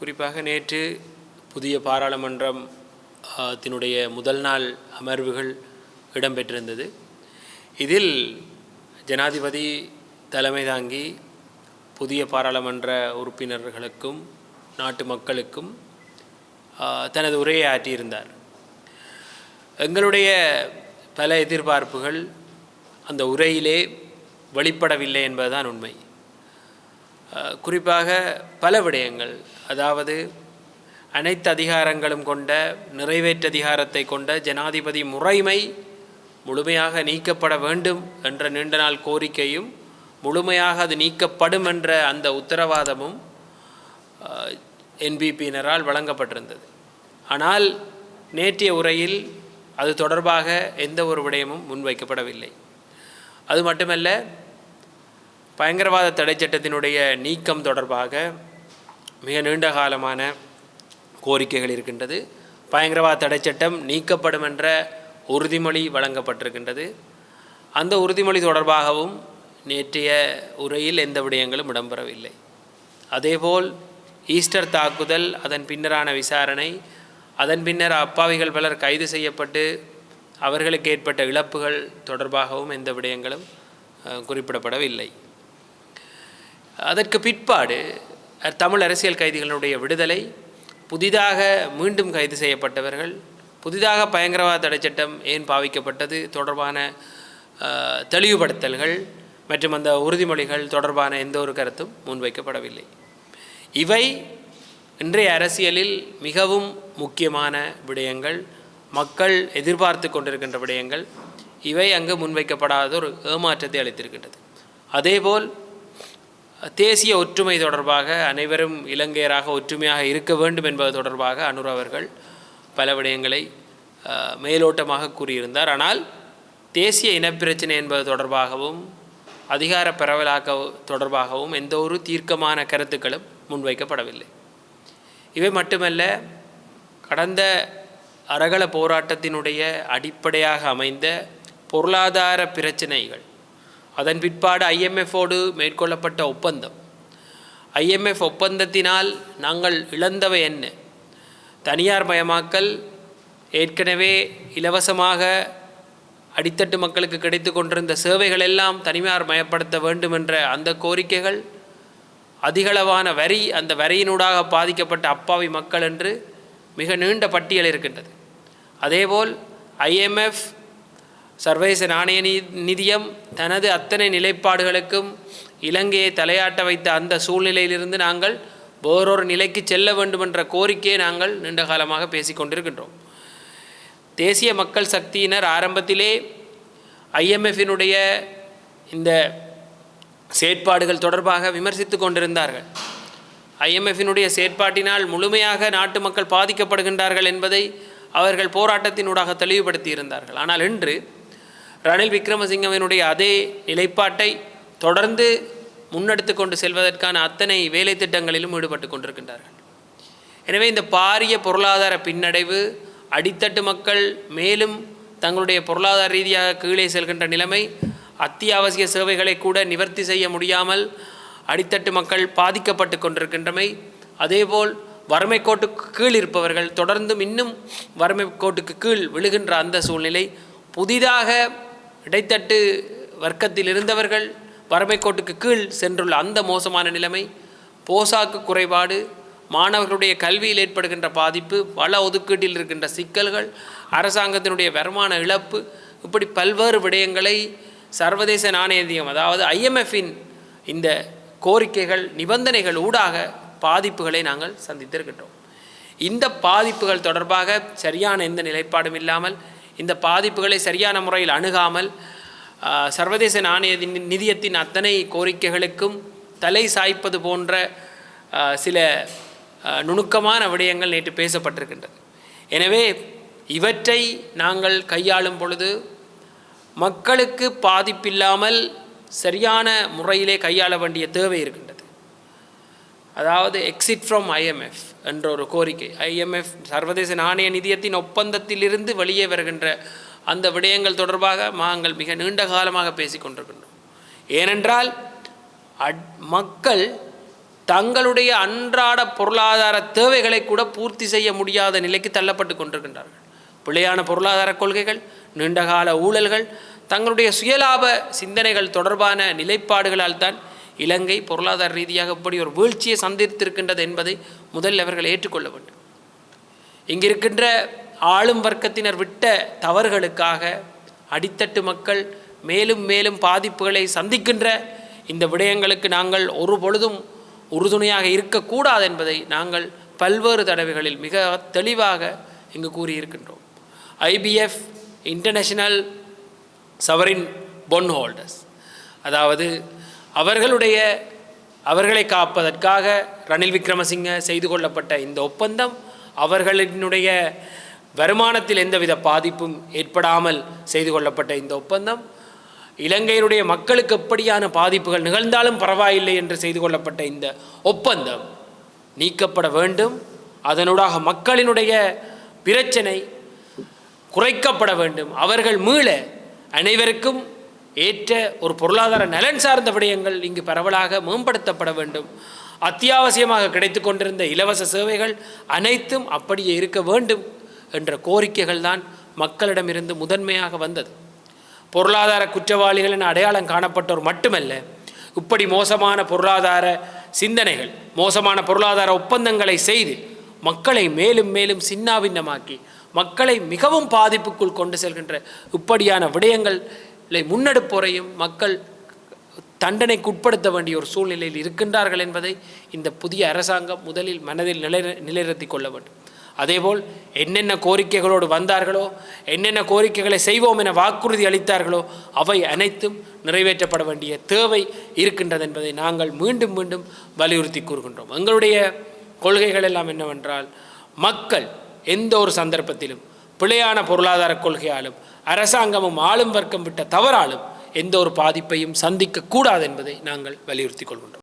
குறிப்பாக நேற்று புதிய பாராளுமன்றம் தினுடைய முதல் நாள் அமர்வுகள் இடம்பெற்றிருந்தது. இதில் ஜனாதிபதி தலைமை தாங்கி புதிய பாராளுமன்ற உறுப்பினர்களுக்கும் நாட்டு மக்களுக்கும் தனது உரையை ஆற்றியிருந்தார். எங்களுடைய பல எதிர்பார்ப்புகள் அந்த உரையிலே வெளிப்படவில்லை என்பதுதான் உண்மை. குறிப்பாக பல விடயங்கள். அதாவது அனைத்து அதிகாரங்களும் கொண்ட நிறைவேற்று அதிகாரத்தை கொண்ட ஜனாதிபதி முறைமை முழுமையாக நீக்கப்பட வேண்டும் என்ற நீண்ட நாள் கோரிக்கையும் முழுமையாக அது நீக்கப்படும் என்ற அந்த உத்தரவாதமும் என்பிபியினரால் வழங்கப்பட்டிருந்தது. ஆனால் நேற்றைய உரையில் அது தொடர்பாக எந்த ஒரு விடயமும் முன்வைக்கப்படவில்லை. அது மட்டுமல்ல பயங்கரவாத தடை சட்டத்தினுடைய நீக்கம் தொடர்பாக மிக நீண்ட காலமான கோரிக்கைகள் இருக்கின்றது. பயங்கரவாத தடை சட்டம் நீக்கப்படும் என்ற உறுதிமொழி வழங்கப்பட்டிருக்கின்றது. அந்த உறுதிமொழி தொடர்பாகவும் நேற்றைய உரையில் எந்த விடயங்களும் இடம்பெறவில்லை. அதேபோல் ஈஸ்டர் தாக்குதல் அதன் பின்னரான விசாரணை அதன் பின்னர் அப்பாவிகள் பலர் கைது செய்யப்பட்டு அவர்களுக்கு ஏற்பட்ட இழப்புகள் தொடர்பாகவும் எந்த விடயங்களும் குறிப்பிடப்படவில்லை. அதற்கு பிற்பாடு தமிழ் அரசியல் கைதிகளுடைய விடுதலை புதிதாக மீண்டும் கைது செய்யப்பட்டவர்கள் புதிதாக பயங்கரவாத தடைச்சட்டம் ஏன் பாவிக்கப்பட்டது தொடர்பான தெளிவுபடுத்தல்கள் மற்றும் அந்த உறுதிமொழிகள் தொடர்பான எந்த ஒரு கருத்தும் முன்வைக்கப்படவில்லை. இவை இன்றைய அரசியலில் மிகவும் முக்கியமான விடயங்கள் மக்கள் எதிர்பார்த்து கொண்டிருக்கின்ற விடயங்கள். இவை அங்கு முன்வைக்கப்படாத ஒரு ஏமாற்றத்தை அளித்திருக்கின்றது. அதேபோல் தேசிய ஒற்றுமை தொடர்பாக அனைவரும் இலங்கையராக ஒற்றுமையாக இருக்க வேண்டும் என்பது தொடர்பாக அனுர் அவர்கள் பல விடயங்களை மேலோட்டமாக கூறியிருந்தார். ஆனால் தேசிய இனப்பிரச்சனை என்பது தொடர்பாகவும் அதிகார பரவலாக்க தொடர்பாகவும் எந்த ஒரு தீர்க்கமான கருத்துக்களும் முன்வைக்கப்படவில்லை. இவை மட்டுமல்ல கடந்த அரகல போராட்டத்தினுடைய அடிப்படையாக அமைந்த பொருளாதார பிரச்சினைகள் அதன் பிற்பாடு ஐஎம்எஃபோடு மேற்கொள்ளப்பட்ட ஒப்பந்தம். ஐஎம்எஃப் ஒப்பந்தத்தினால் நாங்கள் இழந்தவை என்ன? தனியார் மயமாக்கல் ஏற்கனவே இலவசமாக அடித்தட்டு மக்களுக்கு கிடைத்து கொண்டிருந்த சேவைகள் எல்லாம் தனியார் மயப்படுத்த வேண்டும் என்ற அந்த கோரிக்கைகள் அதிகளவான வரி அந்த வரியினூடாக பாதிக்கப்பட்ட அப்பாவி மக்கள் என்று மிக நீண்ட பட்டியல் இருக்கின்றது. அதேபோல் ஐஎம்எஃப் சர்வதேச நாணய நி- நிதியம் தனது அத்தனை நிலைப்பாடுகளுக்கும் இலங்கையை தலையாட்ட வைத்த அந்த சூழ்நிலையிலிருந்து நாங்கள் வேறொரு நிலைக்கு செல்ல வேண்டும் என்ற கோரிக்கையை நாங்கள் நீண்ட காலமாக பேசிக்கொண்டிருக்கின்றோம். தேசிய மக்கள் சக்தியினர் ஆரம்பத்திலே ஐஎம்எஃபினுடைய இந்த செயற்பாடுகள் தொடர்பாக விமர்சித்து கொண்டிருந்தார்கள். ஐஎம்எஃபினுடைய செயற்பாட்டினால் முழுமையாக நாட்டு மக்கள் பாதிக்கப்படுகின்றார்கள் என்பதை அவர்கள் போராட்டத்தினூடாக தெளிவுபடுத்தி இருந்தார்கள் ஆனால் இன்று ரணில் விக்ரமசிங்கவினுடைய அதே நிலைப்பாட்டை தொடர்ந்து முன்னெடுத்து கொண்டு செல்வதற்கான அத்தனை வேலை திட்டங்களிலும் ஈடுபட்டு கொண்டிருக்கின்றார்கள். எனவே இந்த பாரிய பொருளாதார பின்னடைவு அடித்தட்டு மக்கள் மேலும் தங்களுடைய பொருளாதார ரீதியாக கீழே செல்கின்ற நிலைமை அத்தியாவசிய சேவைகளை கூட நிவர்த்தி செய்ய முடியாமல் அடித்தட்டு மக்கள் பாதிக்கப்பட்டு கொண்டிருக்கின்றமை அதேபோல் வறுமை கோட்டுக்கு கீழ் இருப்பவர்கள் தொடர்ந்தும் இன்னும் வறுமை கோட்டுக்கு கீழ் விழுகின்ற அந்த சூழ்நிலை புதிதாக இடைத்தட்டு வர்க்கத்தில் இருந்தவர்கள் வறுமை கோட்டுக்கு கீழ் சென்றுள்ள அந்த மோசமான நிலைமை போசாக்கு குறைபாடு மாணவர்களுடைய கல்வியில் ஏற்படுகின்ற பாதிப்பு வள ஒதுக்கீட்டில் இருக்கின்ற சிக்கல்கள் அரசாங்கத்தினுடைய வருமான இழப்பு இப்படி பல்வேறு விடயங்களை சர்வதேச நாணயந்தியம் அதாவது ஐஎம்எஃப்பின் இந்த கோரிக்கைகள் நிபந்தனைகள் ஊடாக பாதிப்புகளை நாங்கள் சந்தித்திருக்கின்றோம். இந்த பாதிப்புகள் தொடர்பாக சரியான எந்த நிலைப்பாடும் இல்லாமல் இந்த பாதிப்புகளை சரியான முறையில் அணுகாமல் சர்வதேச நாணய நிதியத்தின் அத்தனை கோரிக்கைகளுக்கும் தலை சாய்ப்பது போன்ற சில நுணுக்கமான விடயங்கள் நேற்று பேசப்பட்டிருக்கின்றது. எனவே இவற்றை நாங்கள் கையாளும் பொழுது மக்களுக்கு பாதிப்பில்லாமல் சரியான முறையிலே கையாள வேண்டிய தேவை இருக்கின்றது. அதாவது எக்ஸிட் ஃப்ரம் ஐஎம்எஃப் என்ற ஒரு கோரிக்கை. ஐஎம்எஃப் சர்வதேச நாணய நிதியத்தின் ஒப்பந்தத்திலிருந்து வெளியே வருகின்ற அந்த விடயங்கள் தொடர்பாக நாங்கள் மிக நீண்ட காலமாக பேசிக் கொண்டிருக்கின்றோம். ஏனென்றால் அட்- மக்கள் தங்களுடைய அன்றாட பொருளாதார தேவைகளை கூட பூர்த்தி செய்ய முடியாத நிலைக்கு தள்ளப்பட்டு கொண்டிருக்கின்றார்கள். பிழையான பொருளாதார கொள்கைகள் நீண்டகால ஊழல்கள் தங்களுடைய சுயலாப சிந்தனைகள் தொடர்பான நிலைப்பாடுகளால் தான் இலங்கை பொருளாதார ரீதியாக இப்படி ஒரு வீழ்ச்சியை சந்தித்திருக்கின்றது என்பதை முதலில் அவர்கள் ஏற்றுக்கொள்ள வேண்டும். இங்கிருக்கின்ற ஆளும் வர்க்கத்தினர் விட்ட தவறுகளுக்காக அடித்தட்டு மக்கள் மேலும் மேலும் பாதிப்புகளை சந்திக்கின்ற இந்த விடயங்களுக்கு நாங்கள் ஒரு பொழுதும் உறுதுணையாக இருக்கக்கூடாது என்பதை நாங்கள் பல்வேறு தடவைகளில் மிக தெளிவாக இங்கு கூறியிருக்கின்றோம். ஐபிஎஃப் இன்டர்நேஷனல் சவரின் பொன் ஹோல்டர்ஸ் அதாவது அவர்களுடைய அவர்களை காப்பதற்காக ரணில் விக்ரமசிங்க செய்து கொள்ளப்பட்ட இந்த ஒப்பந்தம் அவர்களினுடைய வருமானத்தில் எந்தவித பாதிப்பும் ஏற்படாமல் செய்து கொள்ளப்பட்ட இந்த ஒப்பந்தம் இலங்கையினுடைய மக்களுக்கு எப்படியான பாதிப்புகள் நிகழ்ந்தாலும் பரவாயில்லை என்று செய்து கொள்ளப்பட்ட இந்த ஒப்பந்தம் நீக்கப்பட வேண்டும். அதனூடாக மக்களினுடைய பிரச்சனை குறைக்கப்பட வேண்டும். அவர்கள் மீள அனைவருக்கும் ஏற்ற ஒரு பொருளாதார நலன் சார்ந்த விடயங்கள் இங்கு பரவலாக மேம்படுத்தப்பட வேண்டும். அத்தியாவசியமாக கிடைத்து கொண்டிருந்த இலவச சேவைகள் அனைத்தும் அப்படியே இருக்க வேண்டும் என்ற கோரிக்கைகள் தான் மக்களிடமிருந்து முதன்மையாக வந்தது. பொருளாதார குற்றவாளிகள் என அடையாளம் காணப்பட்டோர் மட்டுமல்ல இப்படி மோசமான பொருளாதார சிந்தனைகள் மோசமான பொருளாதார ஒப்பந்தங்களை செய்து மக்களை மேலும் மேலும் சின்னாபின்னமாக்கி மக்களை மிகவும் பாதிப்புக்குள் கொண்டு செல்கின்ற இப்படியான விடயங்கள் இல்லை முன்னெடுப்போரையும் மக்கள் தண்டனைக்கு உட்படுத்த வேண்டிய ஒரு சூழ்நிலையில் இருக்கின்றார்கள் என்பதை இந்த புதிய அரசாங்கம் முதலில் மனதில் நிலை நிலைநிறுத்தி கொள்ள வேண்டும். அதேபோல் என்னென்ன கோரிக்கைகளோடு வந்தார்களோ என்னென்ன கோரிக்கைகளை செய்வோம் என வாக்குறுதி அளித்தார்களோ அவை அனைத்தும் நிறைவேற்றப்பட வேண்டிய தேவை இருக்கின்றது என்பதை நாங்கள் மீண்டும் மீண்டும் வலியுறுத்தி கூறுகின்றோம். எங்களுடைய கொள்கைகள் எல்லாம் என்னவென்றால் மக்கள் எந்த ஒரு சந்தர்ப்பத்திலும் பிழையான பொருளாதார கொள்கையாலும் அரசாங்கமும் ஆளும் வர்க்கம் விட்ட தவறாலும் எந்த ஒரு பாதிப்பையும் சந்திக்கக்கூடாது என்பதை நாங்கள் வலியுறுத்தி கொள்கின்றோம்.